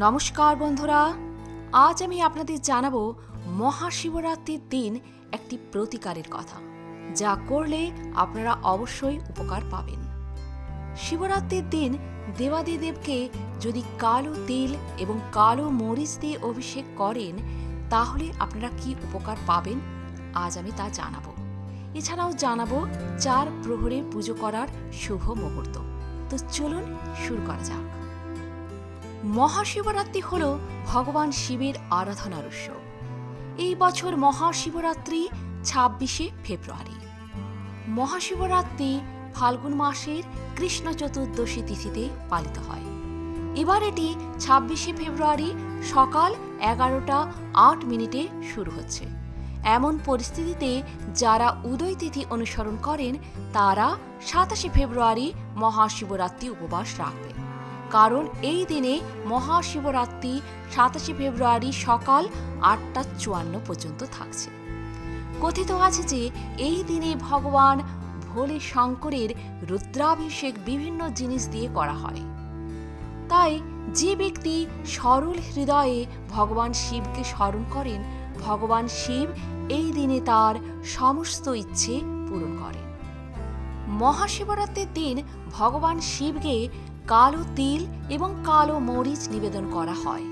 নমস্কার বন্ধুরা, আজ আমি আপনাদের জানাব মহাশিবরাত্রির দিন একটি প্রতিকারের কথা, যা করলে আপনারা অবশ্যই উপকার পাবেন। শিবরাত্রির দিন দেবাদিদেবকে যদি কালো তিল এবং কালো মরিচ দিয়ে অভিষেক করেন, তাহলে আপনারা কি উপকার পাবেন? আজ আমি তা জানাব। এছাড়াও জানাব চার প্রহরে পুজো করার শুভ মুহূর্ত। তো চলুন শুরু করা যাক। মহাশিবরাত্রি হল ভগবান শিবের আরাধনার উৎসব। এই বছর মহাশিবরাত্রি ছাব্বিশে ফেব্রুয়ারি। মহাশিবরাত্রি ফাল্গুন মাসের কৃষ্ণ চতুর্দশী তিথিতে পালিত হয়। এবার এটি ছাব্বিশে ফেব্রুয়ারি সকাল এগারোটা আট মিনিটে শুরু হচ্ছে। এমন পরিস্থিতিতে যারা উদয় তিথি অনুসরণ করেন, তারা সাতাশে ফেব্রুয়ারি মহাশিবরাত্রি উপবাস রাখবেন কারণ এই দিনে মহাশিবরাত্রি সাতাশে ফেব্রুয়ারি সকাল আটটা চুয়ান্ন পর্যন্ত থাকছে। কথিত আছে যে এই দিনে ভগবান ভোলে শঙ্করের রুদ্রাভিষেক বিভিন্ন জিনিস দিয়ে করা হয়। তাই যে ব্যক্তি সরল হৃদয়ে ভগবান শিবকে স্মরণ করেন, ভগবান শিব এই দিনে তার সমস্ত ইচ্ছে পূরণ করেন। মহাশিবরাত্রির দিন ভগবান শিবকে কালো তিল এবং কালো মরিচ নিবেদন করা হয়।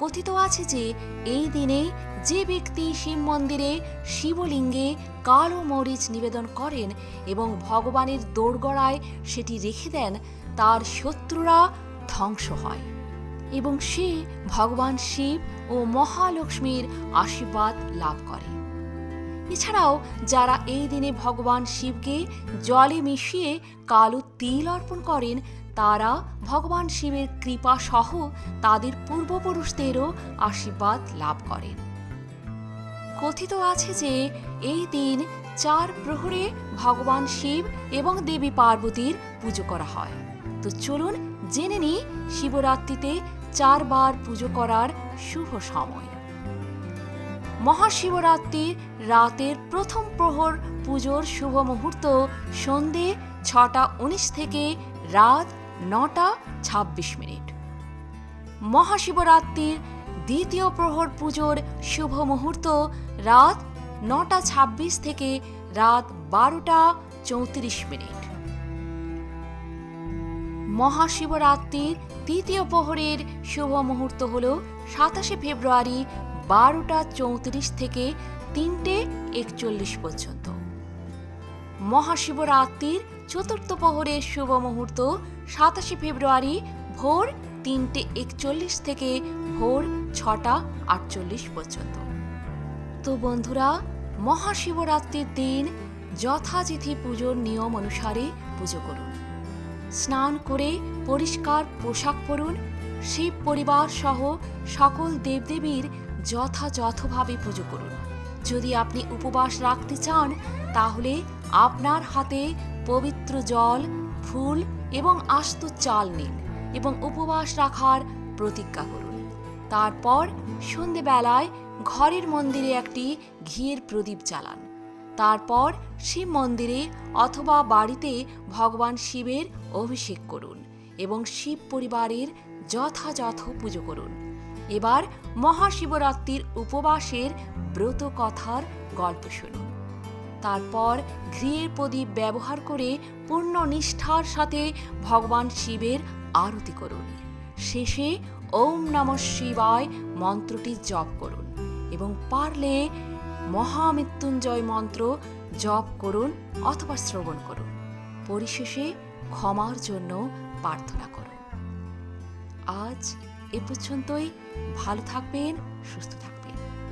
কথিত আছে যে, এই দিনে যে ব্যক্তি শিব মন্দিরে শিবলিঙ্গে কালো মরিচ নিবেদন করেন এবং ভগবানের দোরগড়ায় সেটি রেখে দেন, তার শত্রুরা ধ্বংস হয় এবং সে ভগবান শিব ও মহালক্ষ্মীর আশীর্বাদ লাভ করে। এছাড়াও, যারা এই দিনে ভগবান শিবকে জলে মিশিয়ে কালো তিল অর্পণ করেন তারা ভগবান শিবের কৃপা সহ তাদের পূর্বপুরুষদেরও আশীর্বাদ লাভ করেন। কথিত আছে যে, এই দিন চার প্রহরে ভগবান শিব এবং দেবী পার্বতীর পুজো করা হয়। তো চলুন জেনে নিই শিবরাত্রিতে চারবার পুজো করার শুভ সময়। মহাশিবরাত্রির রাতের প্রথম প্রহর পুজোর শুভ মুহূর্ত সন্ধে ছটা উনিশ থেকে রাত নটা ছাব্বিশ মিনিট। মহাশিবরাত্রির দ্বিতীয় প্রহর পুজোর শুভ মুহূর্ত রাত নটা ছাব্বিশ থেকে রাত বারোটা চৌত্রিশ মিনিট। মহাশিবরাত্রির তৃতীয় প্রহরের শুভ মুহূর্ত হল সাতাশে ফেব্রুয়ারি বারোটা চৌত্রিশ থেকে তিনটে একচল্লিশ পর্যন্ত। মহাশিবরাত্রির চতুর্থ প্রহরের শুভ মুহূর্ত, সাতাশে ফেব্রুয়ারি, ভোর তিনটে একচল্লিশ থেকে ভোর ছটা আটচল্লিশ পর্যন্ত। তো বন্ধুরা, মহাশিবরাত্রির দিন যথাযথি পুজোর নিয়ম অনুসারে পুজো করুন। স্নান করে পরিষ্কার পোশাক পরুন, শিব পরিবার সহ সকল দেবদেবীর যথাযথভাবে পুজো করুন। যদি আপনি উপবাস রাখতে চান, তাহলে আপনার হাতে পবিত্র জল, ফুল এবং আস্ত চাল নিন এবং উপবাস রাখার প্রতিজ্ঞা করুন। তারপর সন্ধেবেলায় ঘরের মন্দিরে একটি ঘিয়ের প্রদীপ চালান তারপর শিব মন্দিরে অথবা বাড়িতে ভগবান শিবের অভিষেক করুন এবং শিব পরিবারের যথাযথ পুজো করুন। এবার মহাশিবরাত্রির উপবাসের ব্রত কথার গল্প শুনুন। তারপর ঘৃয়ের প্রদীপ ব্যবহার করে পূর্ণ নিষ্ঠার সাথে ভগবান শিবের আরতি করুন। শেষে ওম নম শিবায় মন্ত্রটি জপ করুন এবং পারলে মহামৃত্যুঞ্জয় মন্ত্র জপ করুন অথবা শ্রবণ করুন। পরিশেষে ক্ষমার জন্য প্রার্থনা করুন। আজ এ পর্যন্তই। ভালো থাকবেন, সুস্থ থাকবেন।